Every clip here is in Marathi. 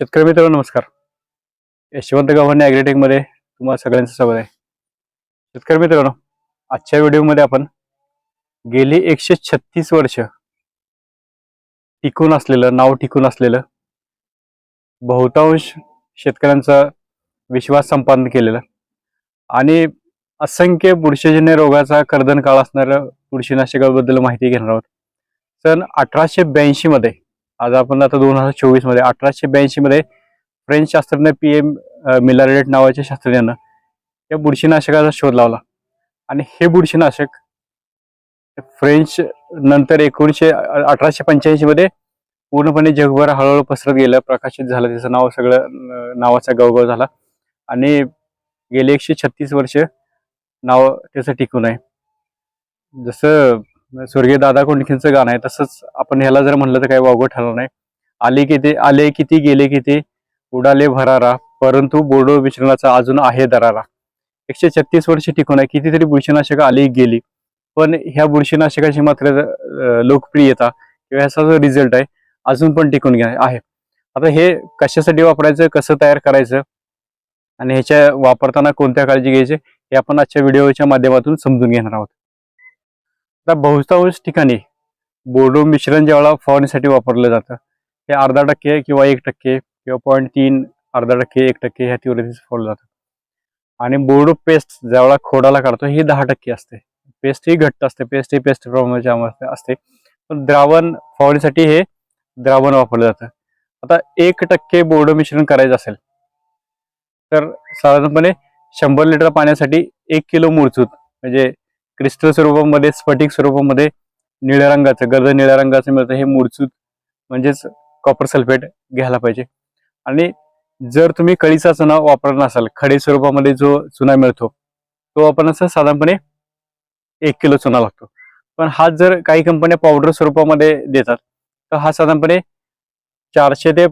शेतकरी मित्रांनो नमस्कार. यशवंत गव्हाणे ॲग्रीटेकमध्ये तुम्हाला सगळ्यांचं स्वागत आहे. शेतकरी मित्रांनो आजच्या व्हिडिओमध्ये आपण गेली एकशे छत्तीस वर्ष टिकून असलेलं नाव टिकून असलेलं बहुतांश शेतकऱ्यांचा विश्वास संपादन केलेलं आणि असंख्य बुरशीजन्य रोगाचा कर्दन काळ असणाऱ्या बुरशीनाशकाबद्दल माहिती घेणार आहोत. सन अठराशे ब्याऐंशीमध्ये आज आपण आता दोन हजार चोवीसमध्ये अठराशे ब्याऐंशी मध्ये फ्रेंच शास्त्रज्ञ पी एम मिलारेट नावाच्या शास्त्रज्ञानं या बुरशीनाशकाचा शोध लावला. आणि हे बुरशीनाशक फ्रेंच नंतर एकोणीसशे अठराशे पंच्याऐंशी मध्ये पूर्णपणे जगभर हळूहळू पसरत गेलं प्रकाशित झालं. त्याचं नाव सगळं नावाचा गवगव झाला. आणि गेले एकशे छत्तीस वर्ष नाव त्याचं टिकून आहे. जसं स्वर्गीय दादा कोंडकेंचं गाणं आहे तसंच आपण ह्याला जर म्हणलं तर काही वावगं ठरलं नाही. आले किती आले किती गेले किती उडाले भरारा परंतु बोर्डो विचलनाचा अजून आहे दरारा. एकशे छत्तीस वर्ष टिकून आहे कितीतरी बुरशीनाशकं आली गेली. पण ह्या बुरशीनाशकाची मात्र लोकप्रियता किंवा ह्याचा जो रिझल्ट आहे अजून पण टिकून घ्या आहे. आता हे कशासाठी वापरायचं कसं तयार करायचं आणि ह्याच्या वापरताना कोणत्या काळजी घ्यायची हे आपण आजच्या व्हिडिओच्या माध्यमातून समजून घेणार आहोत. आता बहुतांश ठिकाणी बोर्डो मिश्रण ज्यावेळेला फवारणीसाठी वापरलं जातं हे अर्धा टक्के किंवा एक टक्के किंवा पॉईंट तीन अर्धा टक्के एक टक्के ह्या तीव्रतेचं फवारलं जातं. आणि बोर्डो पेस्ट ज्यावेळेला खोडाला काढतो ही दहा टक्के असते. पेस्ट ही घट्ट असते पेस्ट ही पेस्ट प्रमाणाच्या असते पण द्रावण फवारणीसाठी हे द्रावण वापरलं जातं. आता एक टक्के बोर्डो मिश्रण करायचं असेल तर साधारणपणे शंभर लिटर पाण्यासाठी एक किलो मूळचूत म्हणजे क्रिस्टल स्वरूपामध्ये स्फटिक स्वरूपामध्ये निळ्या रंगाचं गर्द निळ्या रंगाचं मिळतं. हे मूळचूत म्हणजेच कॉपर सल्फेट घ्यायला पाहिजे. आणि जर तुम्ही कळीचा चुना वापरत नसाल खडे स्वरूपामध्ये जो चुना मिळतो तो आपण असं साधारणपणे एक किलो चुना लागतो. पण हा जर काही कंपन्या पावडर स्वरूपामध्ये देतात तर हा साधारणपणे चारशे ते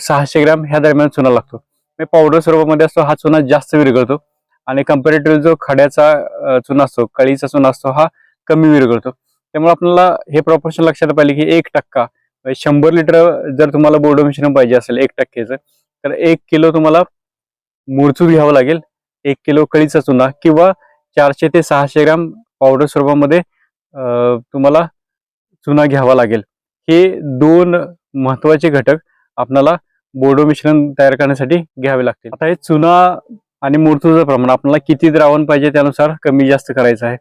सहाशे ग्रॅम ह्या दरम्यान चुना लागतो. म्हणजे पावडर स्वरूपामध्ये असतो हा चुना जास्त विरघळतो. आणि कम्पॅरेटिव्ह जो खड्याचा चुना असतो कळीचा चुना असतो हा कमी विरघळतो त्यामुळे आपल्याला हे प्रॉपोर्शन लक्षात पाहिजे की एक टक्का म्हणजे शंभर लिटर जर तुम्हाला बोर्डो मिश्रण पाहिजे असेल एक टक्केचं तर एक किलो तुम्हाला मुरचूर घ्यावं लागेल. एक किलो कळीचा चुना किंवा चारशे ते सहाशे ग्राम पावडर स्वरूपामध्ये तुम्हाला चुना घ्यावा लागेल. हे दोन महत्त्वाचे घटक आपल्याला बोर्डो मिश्रण तयार करण्यासाठी घ्यावे लागतील. आता हे चुना आणि मूर्तूचं प्रमाण आपल्याला किती द्रावण पाहिजे त्यानुसार कमी जास्त करायचं आहे.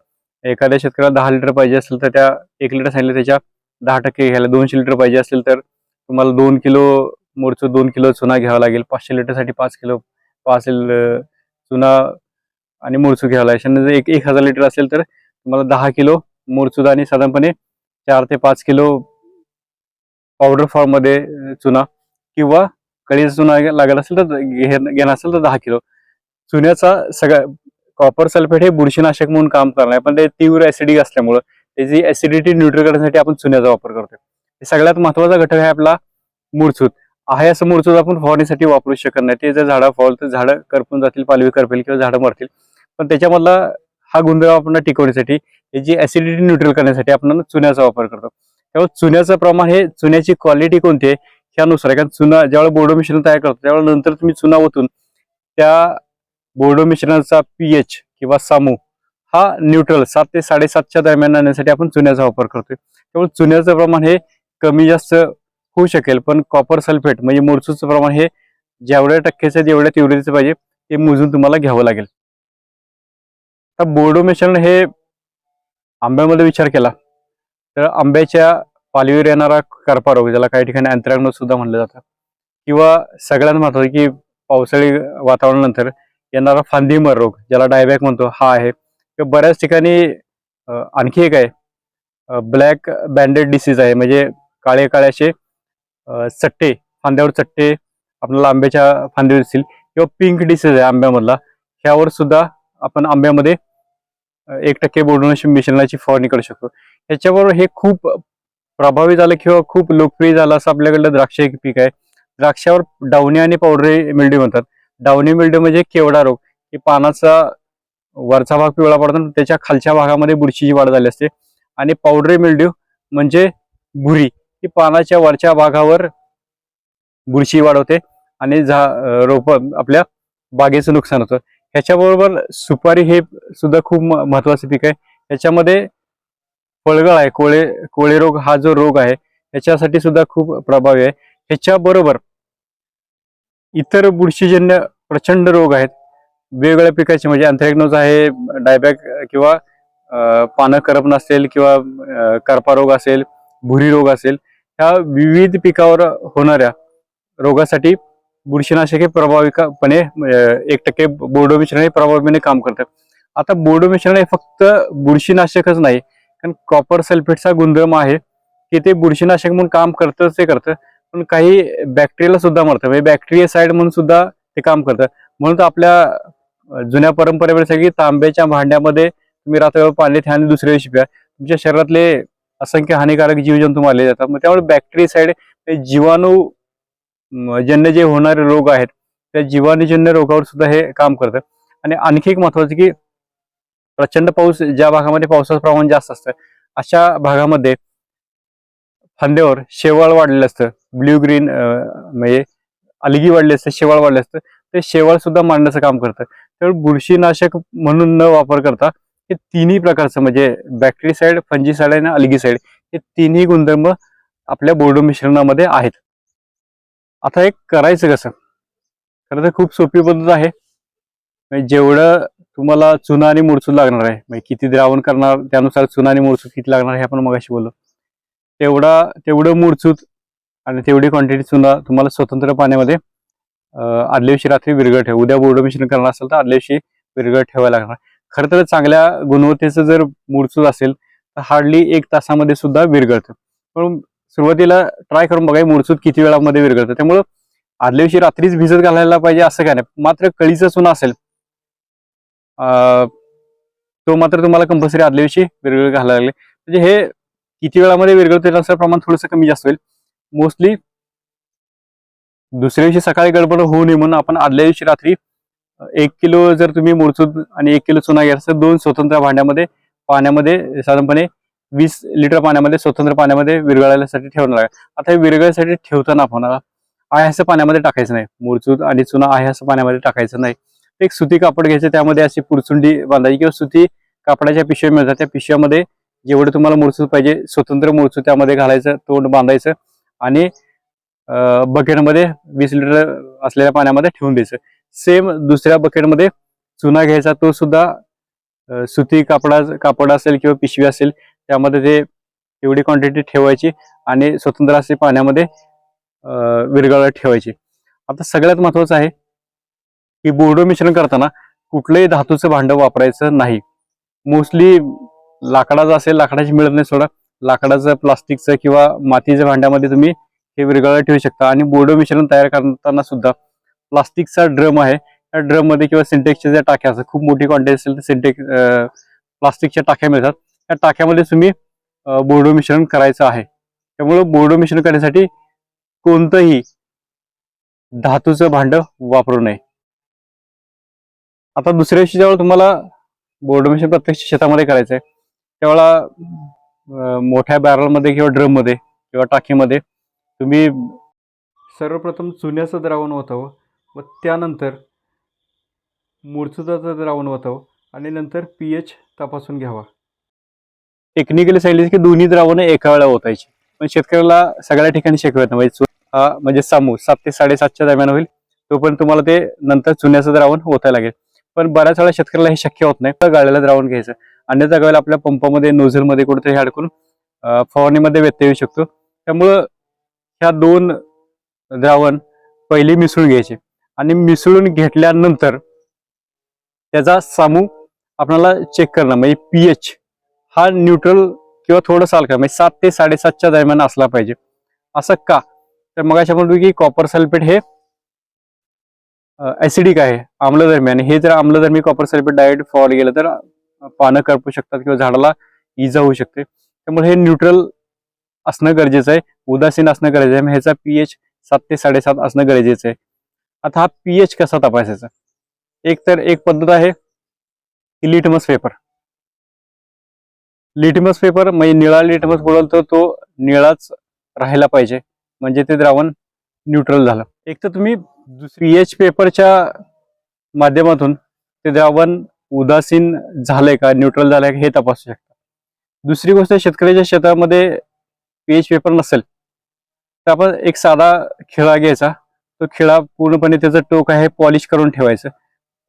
एखाद्या शेतकऱ्याला दहा लिटर पाहिजे असेल तर त्या एक लिटर सांगितलं त्याच्या दहा टक्के घ्यायला दोनशे लिटर पाहिजे असेल तर तुम्हाला दोन किलो मोरचू दोन किलो चुना घ्यावा लागेल. पाचशे लिटरसाठी पाच किलो पाच चुना आणि मोरचू घ्यावा लागेल. जर एक एक हजार लिटर असेल तर तुम्हाला दहा किलो मोरचूद आणि साधारणपणे चार ते पाच किलो पावडर फॉर्ममध्ये चुना किंवा कळीचा चुना लागत असेल तर घे- घेणार असेल तर दहा किलो. चुन्याचा सगळ्या कॉपर सल्फेट हे बुरशीनाशक म्हणून काम करणार आहे. पण ते तीव्र ऍसिडिक असल्यामुळं त्याची ऍसिडिटी न्यूट्रल करण्यासाठी आपण चुन्याचा वापर करतो हे सगळ्यात महत्त्वाचा घटक आहे आपला मूळचूत आहे असं मूळचूत आपण फवारणीसाठी वापरू शकत नाही. ते जर झाडं फॉल तर झाडं करपून जातील पालवी करपेल किंवा झाडं मरतील. पण त्याच्यामधला हा गुणधर्म आपण टिकवण्यासाठी त्याची ऍसिडिटी न्यूट्रल करण्यासाठी आपण चुन्याचा वापर करतो. त्यामुळे चुन्याचं प्रमाण हे चुन्याची क्वालिटी कोणती आहे? ह्यानुसार आहे. कारण चुना ज्यावेळेला बोर्डो मिश्रण तयार करतो त्यावेळेला नंतर तुम्ही चुना ओतून त्या बोर्डो मिश्रणाचा पीएच किंवा सामू हा न्यूट्रल सात ते साडेसातच्या दरम्यान आणण्यासाठी आपण चुन्याचा वापर करतोय. त्यामुळे चुन्याचं प्रमाण हे कमी जास्त होऊ शकेल पण कॉपर सल्फेट म्हणजे मोरचूचं प्रमाण हे जेवढ्या टक्क्याचं जेवढ्या तीव्रतेचं पाहिजे ते मोजून तुम्हाला घ्यावं लागेल. आता बोर्डो मिश्रण हे आंब्यामध्ये विचार केला तर आंब्याच्या पालवीवर येणारा करपा रोग ज्याला काही ठिकाणी अंतराग्न सुद्धा म्हणलं जातं किंवा सगळ्यात महत्वाचं की पावसाळी वातावरणानंतर येणारा फांदीमर रोग ज्याला डायबॅक म्हणतो हा आहे. किंवा बऱ्याच ठिकाणी आणखी एक आहे. ब्लॅक बँडेड डिसीज आहे. म्हणजे काळे काळ्याचे चट्टे फांद्यावर चट्टे आपल्याला आंब्याच्या फांदीवर दिसतील. किंवा पिंक डिसीज आहे आंब्यामधला. ह्यावर सुद्धा आपण आंब्यामध्ये एक टक्के बोर्डोनेशन मिश्रणाची फवारणी करू शकतो. ह्याच्याबरोबर हे खूप प्रभावी झालं किंवा खूप लोकप्रिय झालं असं आपल्याकडलं द्राक्ष एक पीक आहे. द्राक्षावर डावणी आणि पावडरी मिल्डी म्हणतात. डावणी मिल्ड्यू म्हणजे केवडा रोग. की पानाचा वरचा भाग पिवळा पडतो आणि त्याच्या खालच्या भागामध्ये बुरशीची वाढ झाली असते. आणि पावडरी मिल्ड्यू म्हणजे भुरी. ही पानाच्या वरच्या भागावर बुरशी वाढवते आणि झा रोप रोपं आपल्या बागेचं नुकसान होतं. ह्याच्याबरोबर सुपारी हे सुद्धा खूप म- महत्वाचं पीक आहे. ह्याच्यामध्ये फळगळ आहे. कोळे कोळे रोग हा जो रोग आहे ह्याच्यासाठी सुद्धा खूप प्रभावी आहे. ह्याच्याबरोबर इतर बुरशीजन्य प्रचंड रोग आहेत. वेगवेगळ्या पिकाचे म्हणजे अँथ्रॅक्नोज आहे डायबॅक किंवा पानं करपण असेल किंवा करपा रोग असेल भुरी रोग असेल ह्या विविध पिकावर होणाऱ्या रोगासाठी बुरशीनाशक हे प्रभावीपणे एक टक्के बोर्डो मिश्रण हे प्रभावीपणे काम करतं आता बोर्डो मिश्रण हे फक्त बुरशीनाशकच नाही कारण कॉपर सल्फेटचा गुणधर्म आहे की ते बुरशीनाशक म्हणून काम करतंच ते करतं. पण काही बॅक्टेरियाला सुद्धा मरतं म्हणजे बॅक्टेरिया साईड म्हणून सुद्धा ते काम करतं म्हणून तर आपल्या जुन्या परंपरेमध्ये सगळी तांब्याच्या भांड्यामध्ये तुम्ही रात्रभर पाणी आणि दुसऱ्या दिवशी प्या. तुमच्या शरीरातले असंख्य हानिकारक जीवजंतू मारले जातात. मग त्यामुळे बॅक्टेरिया साईड जीवाणू जन्य जे होणारे रोग आहेत त्या जीवाणूजन्य रोगावर सुद्धा हे काम करतं आणि आणखी एक महत्वाचं की प्रचंड पाऊस ज्या भागामध्ये पावसाचं प्रमाण जास्त असतं अशा भागामध्ये फांद्यावर शेवाळ वाढलेलं असतं. ब्ल्यू ग्रीन म्हणजे अलगी वाढले असतं शेवाळ वाढले असतं. ते शेवाळ सुद्धा मांडण्याचं काम करतं. त्यामुळे बुरशीनाशक म्हणून न वापर करता हे तिन्ही प्रकारचं म्हणजे बॅक्टेरिसाइड फंजीसाइड आणि अलगीसाइड हे तिन्ही गुणधर्म आपल्या बोर्डो मिश्रणामध्ये आहेत. आता एक करायचं कसं? खरं तर खूप सोपी पद्धत आहे. म्हणजे जेवढं तुम्हाला चुना आणि मुरसूद लागणार आहे म्हणजे किती द्रावण करणार त्यानुसार चुना आणि मुरसूद किती लागणार हे आपण मगाशी बोललो. तेवढा तेवढं मूळचूत आणि तेवढी क्वांटिटी चुना तुम्हाला स्वतंत्र पाण्यामध्ये आदल्या दिवशी रात्री विरघळ ठेवा. उद्या बोर्ड मिश्रण करणार असेल तर आदल्या दिवशी विरघळ ठेवायला लागणार. खरं तर चांगल्या गुणवत्तेचं जर मूळचूत असेल तर हार्डली एक तासामध्ये सुद्धा विरघळतं. पण सुरुवातीला ट्राय करून बघा मूळचूत किती वेळामध्ये विरघळतं. त्यामुळं आदल्या दिवशी रात्रीच भिजत घालायला पाहिजे असं काय नाही. मात्र कळीचा चुना असेल तो मात्र तुम्हाला कंपल्सरी आदल्या दिवशी विरघळ घालायला लागले. म्हणजे हे किती वेळामध्ये विरघळते प्रमाण थोडंसं कमी जास्त होईल. मोस्टली दुसऱ्या दिवशी सकाळी गडबड होऊ नये म्हणून आपण आदल्या दिवशी रात्री एक किलो जर तुम्ही मुरचूद आणि एक किलो चुना घ्याल तर दोन स्वतंत्र भांड्यामध्ये पाण्यामध्ये साधारणपणे वीस लिटर पाण्यामध्ये स्वतंत्र पाण्यामध्ये विरघळायसाठी ठेवणार आहे. आता हे विरघळायसाठी ठेवताना आपण आहे पाण्यामध्ये टाकायचं नाही. मुरचूद आणि चुना आहे पाण्यामध्ये टाकायचं नाही. एक सुती कापड घ्यायचं त्यामध्ये अशी पुरचुंडी बांधायची किंवा सुती कापडाच्या पिशव्या मिळतात. त्या पिशव्यामध्ये जेवढं तुम्हाला मुरचूद पाहिजे स्वतंत्र मुरचूद त्यामध्ये घालायचं तोंड बांधायचं आणि बकेटमध्ये वीस लिटर असलेल्या पाण्यामध्ये ठेवून द्यायचं. सेम दुसऱ्या बकेटमध्ये चुना घ्यायचा तो सुद्धा सुती कापडा कापड असेल किंवा पिशवी असेल त्यामध्ये ते एवढी क्वांटिटी ठेवायची आणि स्वतंत्र असे पाण्यामध्ये अं, विरघळत ठेवायची. आता सगळ्यात महत्वाचं आहे की बोर्डो मिश्रण करताना कुठलंही धातूचं भांडं वापरायचं नाही. मोस्टली लाकडाचं असेल लाकडाची मिळत नाही सोडा. लाकडाचं प्लास्टिकचं किंवा मातीच्या भांड्यामध्ये तुम्ही हे विरघळत ठेवू शकता. आणि बोर्डो मिश्रण तयार करताना सुद्धा प्लास्टिकचा ड्रम आहे. त्या ड्रममध्ये किंवा सिंटेक्सच्या ज्या टाक्या असतात खूप मोठी क्वांटिटी असेल तर सिंटेक्स प्लास्टिकच्या टाक्या मिळतात. त्या टाक्यामध्ये तुम्ही बोर्डो मिश्रण करायचं आहे. त्यामुळं बोर्डो मिश्रण करण्यासाठी कोणतंही धातूचं भांड वापरू नये. आता दुसऱ्या दिवशी जेव्हा तुम्हाला बोर्डो मिश्रण प्रत्यक्ष शेतामध्ये करायचं आहे त्यावेळा मोठ्या बॅरलमध्ये किंवा ड्रममध्ये किंवा टाकीमध्ये तुम्ही सर्वप्रथम चुन्याचं द्रावण ओतावं व त्यानंतर मुरचुदाचं द्रावण ओतावं आणि नंतर पी एच तपासून घ्यावा. टेक्निकली सांगितलं की दोन्ही द्रावणं एका वेळा ओतायची. पण शेतकऱ्याला सगळ्या ठिकाणी शिकवत नाही. म्हणजे हा म्हणजे सामू सात ते साडेसातच्या दरम्यान होईल. तोपर्यंत तुम्हाला ते नंतर चुन्याचं द्रावण ओतायला लागेल. पण बऱ्याच वेळा शेतकऱ्याला हे शक्य होत नाही. तर गाळ्याला द्रावण घ्यायचं. अन्यथा वेळेला आपल्या पंपामध्ये नोझलमध्ये कुठेतरी अडकून फवारणीमध्ये व्यत्यय येऊ शकतो. त्यामुळं ह्या दोन द्रावण पहिले मिसळून घ्यायचे. आणि मिसळून घेतल्यानंतर त्याचा सामू आपल्याला चेक करणं म्हणजे पीएच हा न्यूट्रल किंवा थोडंसं हलका म्हणजे सात ते साडेसातच्या दरम्यान असला पाहिजे. असं का? तर मग अशा म्हणतो की कॉपर सल्फेट हे ॲसिडिक आहे आम्लधर्मी. आणि हे जर आम्लधर्मी कॉपर सल्फेट डायरेक्ट फॉल गेलं तर पानं करपू शकतात किंवा झाडाला इजा होऊ शकते. त्यामुळे हे न्यूट्रल असणं गरजेचं आहे. उदासीन असणं गरजेचं आहे. मग ह्याचा पीएच सात ते साडेसात असणं गरजेचं आहे. आता हा पीएच कसा तपासायचा? एक तर एक पद्धत आहे की लिटमस पेपर लिटमस पेपर म्हणजे निळा लिटमस बोलल तर तो निळाच राहायला पाहिजे. म्हणजे ते द्रावण न्यूट्रल झालं. एक तर तुम्ही दुसरी एच पेपरच्या माध्यमातून ते द्रावण उदासीन झालंय का न्यूट्रल झालंय का हे तपासू शकता. दुसरी गोष्ट शेतकऱ्याच्या शेतामध्ये पीएच पेपर नसेल तर आपण एक साधा खिळा घ्यायचा. तो खिळा पूर्णपणे त्याचं टोक आहे पॉलिश करून ठेवायचं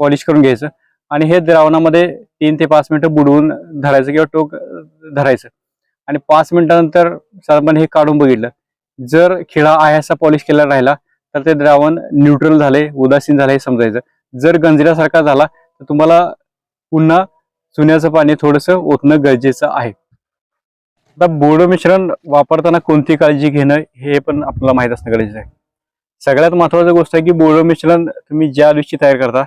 पॉलिश करून घ्यायचं आणि हे द्रावणामध्ये तीन ते पाच मिनिटं बुडवून धरायचं किंवा टोक धरायचं. आणि पाच मिनिटानंतर साधारण हे काढून बघितलं. जर खिळा आहे असा पॉलिश केला राहिला तर ते द्रावण न्यूट्रल झाले उदासीन झाले हे समजायचं. जर गंजिरासारखा झाला तर तुम्हाला पुन्हा चुन्याचं पाणी थोडंसं ओतणं गरजेचं आहे. आता बोडो मिश्रण वापरताना कोणती काळजी घेणं हे पण आपल्याला माहीत असणं गरजेचं आहे. सगळ्यात महत्वाची गोष्ट आहे की बोडो मिश्रण तुम्ही ज्या दिवशी तयार करता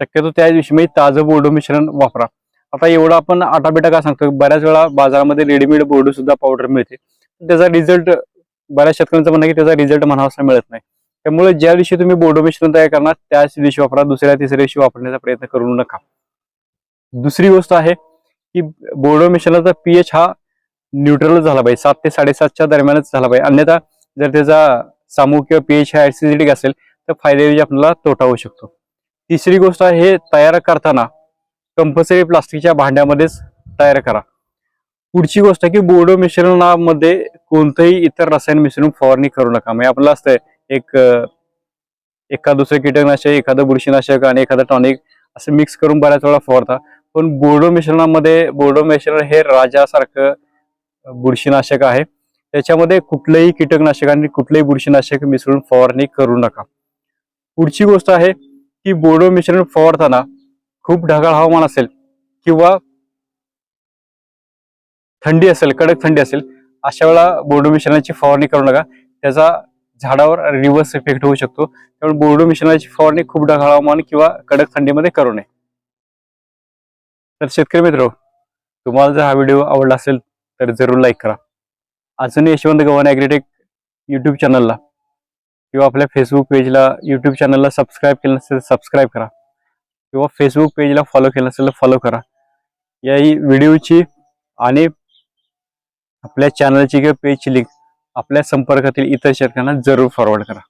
शक्यतो त्या दिवशी म्हणजे ताजं बोडो मिश्रण वापरा. आता एवढं आपण आटापिटा का सांगतो? बऱ्याच वेळा बाजारामध्ये रेडीमेड बोर्ड सुद्धा पावडर मिळते. त्याचा रिझल्ट बऱ्याच शेतकऱ्यांचं म्हणणं आहे की त्याचा रिझल्ट म्हणावासा मिळत नाही. त्यामुळे ज्या दिवशी तुम्ही बोर्ड मिश्रण तयार करणार त्याच दिवशी वापरा दुसऱ्या तिसऱ्या दिवशी वापरण्याचा प्रयत्न करू नका. दुसरी गोष्ट आहे की बोर्डो मिश्रणाचा पीएच हा न्यूट्रल झाला पाहिजे. सात ते साडेसातच्या दरम्यानच झाला पाहिजे. अन्यथा जर त्याचा सामूहिक किंवा पीएच हा ऍसिडिक असेल तर फायद्याऐवजी आपल्याला तोटा होऊ शकतो. तिसरी गोष्ट आहे हे तयार करताना कंपल्सरी प्लास्टिकच्या भांड्यामध्येच तयार करा. पुढची गोष्ट आहे की बोर्डो मिश्रणामध्ये कोणतंही इतर रसायन मिश्रण फवारणी करू नका. म्हणजे आपलं असतंय एक एखाद दुसरं कीटकनाशक एखादं बुरशीनाशक आणि एखादं टॉनिक असं मिक्स करून बऱ्याच वेळा फवारता. पण बोर्डो मिश्रणामध्ये बोर्डो मिश्रण हे राजासारखं बुरशीनाशक आहे. त्याच्यामध्ये कुठलंही कीटकनाशक आणि कुठलंही बुरशीनाशक मिसळून फवारणी करू नका. पुढची गोष्ट आहे की बोर्डो मिश्रण फवारताना खूप ढगाळ हवामान असेल किंवा थंडी असेल कडक थंडी असेल अशा वेळा बोर्डो मिश्रणाची फवारणी करू नका. त्याचा झाडावर रिव्हर्स इफेक्ट होऊ शकतो. त्यामुळे बोर्डो मिश्रणाची फवारणी खूप ढगाळ हवामान किंवा कडक थंडीमध्ये करू नये. तर शेतकरी मित्र तुम्हाला जर हा व्हिडिओ आवडला असेल तर जरूर लाईक करा. अजून यशवंत गव्हाण ॲग्रीटेक यूट्यूब चॅनलला किंवा आपल्या फेसबुक पेजला यूट्यूब चॅनलला सबस्क्राईब केलं नसेल तर सबस्क्राईब करा. किंवा फेसबुक पेजला फॉलो केलं नसेल तर फॉलो करा. याही व्हिडिओची आणि आपल्या चॅनलची किंवा पेजची लिंक आपल्या संपर्कातील इतर शेतकऱ्यांना जरूर फॉरवर्ड करा.